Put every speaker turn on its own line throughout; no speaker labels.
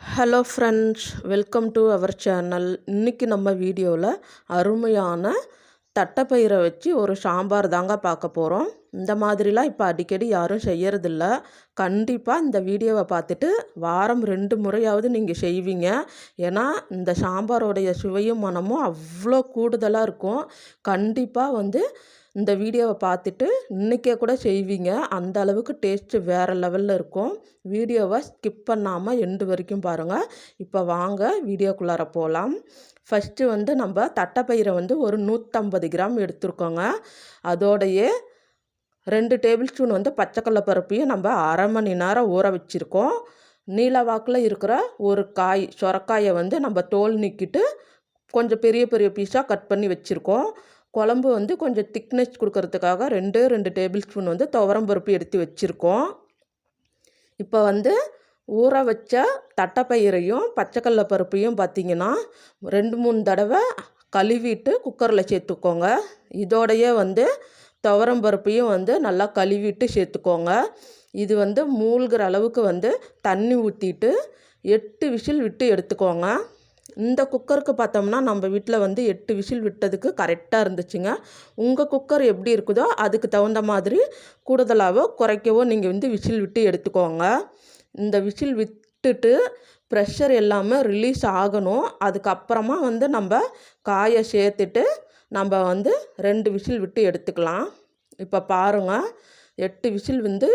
Hello friends welcome to our channel இன்றைக்கி நம்ம வீடியோவில் அருமையான தட்டைப்பயிரை வச்சு ஒரு சாம்பார் தாங்க பார்க்க போகிறோம் இந்த மாதிரிலாம் இப்போ அடிக்கடி யாரும் செய்யறதில்ல. கண்டிப்பாக இந்த வீடியோவை பார்த்துட்டு வாரம் ரெண்டு முறையாவது நீங்கள் செய்வீங்க. ஏன்னா இந்த சாம்பாரோடைய சுவையும் மனமும் அவ்வளோ கூடுதலாக இருக்கும். கண்டிப்பாக வந்து இந்த வீடியோவை பார்த்துட்டு இன்றைக்கே கூட செய்வீங்க. அந்த அளவுக்கு டேஸ்ட்டு வேறு லெவலில் இருக்கும். வீடியோவை ஸ்கிப் பண்ணாமல் எண்டு வரைக்கும் பாருங்கள் இப்போ வாங்க வீடியோக்குள்ளார போகலாம் ஃபஸ்ட்டு வந்து நம்ம தட்டைப்பயிரை வந்து ஒரு நூற்றம்பது கிராம் எடுத்துருக்கோங்க. அதோடையே ரெண்டு டேபிள் ஸ்பூன் வந்து பச்சைக்கடல பருப்பையும் நம்ம அரை மணி நேரம் ஊற வச்சுருக்கோம். நீல வாக்கில் இருக்கிற ஒரு காய் சொரக்காயை வந்து நம்ம தோல் நீக்கிட்டு கொஞ்சம் பெரிய பெரிய பீஸாக கட் பண்ணி வச்சுருக்கோம். குழம்பு வந்து கொஞ்சம் திக்னஸ் கொடுக்கறதுக்காக ரெண்டு ரெண்டு டேபிள் ஸ்பூன் வந்து துவரம் பருப்பு எடுத்து வச்சுருக்கோம். இப்போ வந்து ஊற வச்ச தட்டைப்பயிரையும் பச்சைக்கடல பருப்பையும் பார்த்திங்கன்னா ரெண்டு மூணு தடவை கழுவிட்டு குக்கரில் சேர்த்துக்கோங்க. இதோடையே வந்து துவரம் பருப்பையும் வந்து நல்லா கழுவிட்டு சேர்த்துக்கோங்க. இது வந்து மூழ்கிற அளவுக்கு வந்து தண்ணி ஊற்றிட்டு எட்டு விசில் விட்டு எடுத்துக்கோங்க. இந்த குக்கருக்கு பார்த்தோம்னா நம்ம வீட்டில் வந்து எட்டு விசில் விட்டதுக்கு கரெக்டாக இருந்துச்சுங்க. உங்கள் குக்கர் எப்படி இருக்குதோ அதுக்கு தகுந்த மாதிரி கூடுதலாகவோ குறைக்கவோ நீங்கள் வந்து விசில் விட்டு எடுத்துக்கோங்க. இந்த விசில் விட்டுட்டு ப்ரெஷர் எல்லாமே ரிலீஸ் ஆகணும். அதுக்கப்புறமா வந்து நம்ம காயை சேர்த்துட்டு நம்ம வந்து ரெண்டு விசில் விட்டு எடுத்துக்கலாம். இப்போ பாருங்கள் எட்டு விசில் வந்து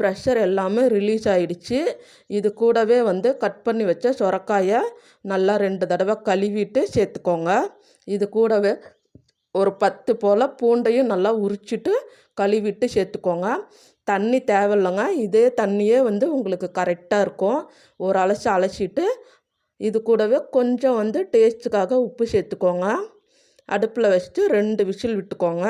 ப்ரெஷர் எல்லாமே ரிலீஸ் ஆகிடுச்சு இது கூடவே வந்து கட் பண்ணி வச்ச சுரக்காயை நல்லா ரெண்டு தடவை கழுவிட்டு சேர்த்துக்கோங்க. இது கூடவே ஒரு பத்து போல் பூண்டையும் நல்லா உரிச்சிட்டு கழுவிட்டு சேர்த்துக்கோங்க. தண்ணி தேவையில்லைங்க. இதே தண்ணியே வந்து உங்களுக்கு கரெக்டாக இருக்கும். ஒரு அலசி அலசிட்டு இது கூடவே கொஞ்சம் வந்து டேஸ்ட்டுக்காக உப்பு சேர்த்துக்கோங்க. அடுப்பில் வச்சுட்டு ரெண்டு விசில் விட்டுக்கோங்க.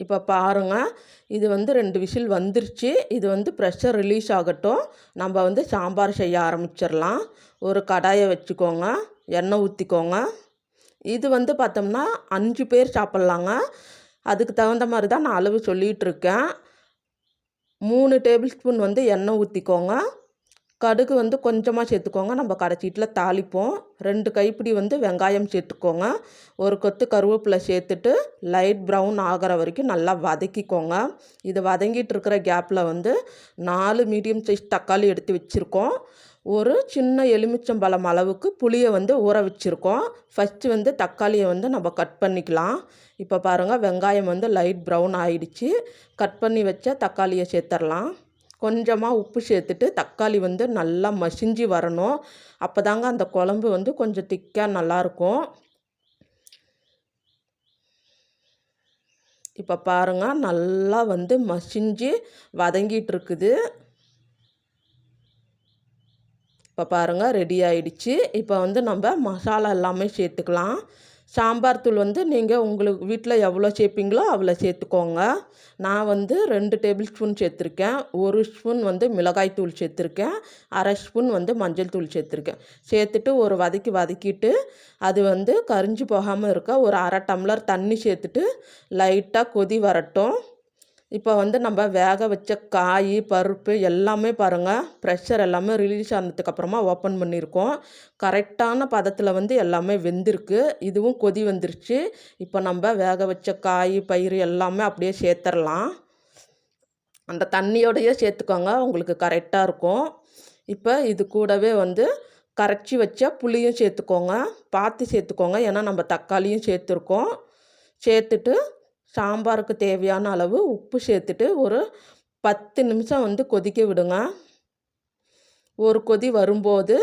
இப்போ பாருங்கள் இது வந்து ரெண்டு விசில் வந்துருச்சு. இது வந்து ப்ரெஷர் ரிலீஸ் ஆகட்டும். நம்ம வந்து சாம்பார் செய்ய ஆரம்பிச்சிடலாம். ஒரு கடாயை வச்சுக்கோங்க எண்ணெய் ஊற்றிக்கோங்க இது வந்து பார்த்தோம்னா அஞ்சு பேர் சாப்பிட்லாங்க. அதுக்கு தகுந்த மாதிரி தான் நான் அளவு சொல்லிகிட்ருக்கேன் மூணு டேபிள் ஸ்பூன் வந்து எண்ணெய் ஊற்றிக்கோங்க கடுகு வந்து கொஞ்சமாக சேர்த்துக்கோங்க. நம்ம கடைச்சீட்டில் தாளிப்போம். ரெண்டு கைப்பிடி வந்து வெங்காயம் சேர்த்துக்கோங்க. ஒரு கொத்து கருவேப்பிலை சேர்த்துட்டு லைட் ப்ரௌன் ஆகிற வரைக்கும் நல்லா வதக்கிக்கோங்க. இது வதங்கிட்டு இருக்கிற கேப்பில் வந்து நாலு மீடியம் சைஸ் தக்காளி எடுத்து வச்சுருக்கோம். ஒரு சின்ன எலுமிச்சம்பழம் அளவுக்கு புளியை வந்து ஊற வச்சுருக்கோம். ஃபஸ்ட்டு வந்து தக்காளியை வந்து நம்ம கட் பண்ணிக்கலாம். இப்போ பாருங்கள் வெங்காயம் வந்து லைட் ப்ரௌன் ஆகிடுச்சி கட் பண்ணி வச்ச தக்காளியை சேர்த்துடலாம் கொஞ்சமாக உப்பு சேர்த்துட்டு தக்காளி வந்து நல்லா மசிஞ்சு வரணும். அப்போ தாங்க அந்த குழம்பு வந்து கொஞ்சம் திக்காக நல்லாயிருக்கும் இப்போ பாருங்கள் நல்லா வந்து மசிஞ்சு வதங்கிட்டு இருக்குது இப்போ பாருங்கள் ரெடி ஆயிடுச்சு. இப்போ வந்து நம்ம மசாலா எல்லாமே சேர்த்துக்கலாம். சாம்பார் தூள் வந்து நீங்கள் உங்களுக்கு வீட்டில் எவ்வளோ சேர்ப்பீங்களோ அவ்வளோ சேர்த்துக்கோங்க நான் வந்து ரெண்டு டேபிள் ஸ்பூன் சேர்த்துருக்கேன் ஒரு ஸ்பூன் வந்து மிளகாய் தூள் சேர்த்துருக்கேன் அரை ஸ்பூன் வந்து மஞ்சள் தூள் சேர்த்துருக்கேன் சேர்த்துட்டு ஒரு வதக்கி வதக்கிட்டு அது வந்து கரிஞ்சு போகாமல் இருக்க ஒரு அரை டம்ளர் தண்ணி சேர்த்துட்டு லைட்டாக கொதி வரட்டும். இப்போ வந்து நம்ம வேக வச்ச காய் பருப்பு எல்லாமே பாருங்கள் ப்ரெஷர் எல்லாமே ரிலீஸ் ஆனதுக்கப்புறமா ஓப்பன் பண்ணியிருக்கோம். கரெக்டான பதத்தில் வந்து எல்லாமே வெந்திருக்கு. இதுவும் கொதி வந்துருச்சு. இப்போ நம்ம வேக வச்ச காய் பயிர் எல்லாமே அப்படியே சேர்த்துடலாம் அந்த தண்ணியோடையே சேர்த்துக்கோங்க உங்களுக்கு கரெக்டாக இருக்கும். இப்போ இது கூடவே வந்து கரைச்சி வச்ச புளியும் சேர்த்துக்கோங்க. பார்த்து சேர்த்துக்கோங்க. ஏன்னா நம்ம தக்காளியும் சேர்த்துருக்கோம். சேர்த்துட்டு சாம்பாருக்கு தேவையான அளவு உப்பு சேர்த்துட்டு ஒரு பத்து நிமிஷம் வந்து கொதிக்க விடுங்க. ஒரு கொதி வரும்போது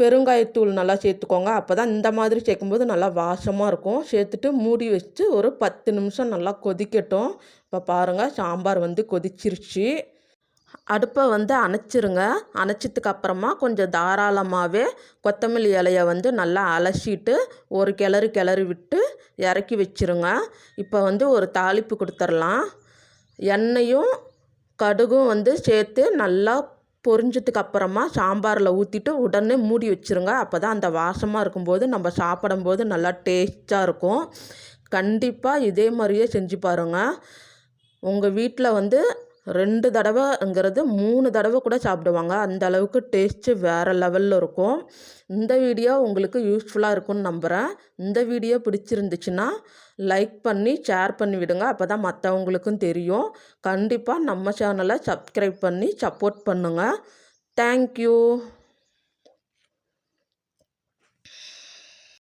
பெருங்காயத்தூள் நல்லா சேர்த்துக்கோங்க. அப்போ தான் இந்த மாதிரி சேர்க்கும்போது நல்லா வாசமாக இருக்கும். சேர்த்துட்டு மூடி வச்சு ஒரு பத்து நிமிஷம் நல்லா கொதிக்கட்டும். இப்போ பாருங்கள் சாம்பார் வந்து கொதிச்சிருச்சு. அடுப்பை வந்து அணைச்சிருங்க. அணைச்சதுக்கு அப்புறமா கொஞ்சம் தாராளமாகவே கொத்தமல்லி இலையை வந்து நல்லா அலசிட்டு ஒரு கிளறு கிளறி விட்டு இறக்கி வச்சுருங்க. இப்போ வந்து ஒரு தாளிப்பு கொடுத்துர்லாம் எண்ணெயும் கடுகும் வந்து சேர்த்து நல்லா பொரிஞ்சதுக்கு அப்புறமா சாம்பாரில் ஊற்றிட்டு உடனே மூடி வச்சுருங்க. அப்போ தான் அந்த வாசமாக இருக்கும்போது நம்ம சாப்பிடும்போது நல்லா டேஸ்ட்டாக இருக்கும். கண்டிப்பாக இதே மாதிரியே செஞ்சு பாருங்கள் உங்கள் வீட்டில் வந்து ரெண்டு தடவைங்கிறது மூணு தடவை கூட சாப்பிடுவாங்க. அந்த அளவுக்கு டேஸ்ட்டு வேறு லெவலில் இருக்கும். இந்த வீடியோ உங்களுக்கு யூஸ்ஃபுல்லாக இருக்கும்னு நம்புகிறேன் இந்த வீடியோ பிடிச்சிருந்துச்சுன்னா லைக் பண்ணி ஷேர் பண்ணி விடுங்க. அப்போ தான் மற்றவங்களுக்கும் தெரியும். கண்டிப்பாக நம்ம சேனலை சப்ஸ்கிரைப் பண்ணி சப்போர்ட் பண்ணுங்கள் தேங்க்யூ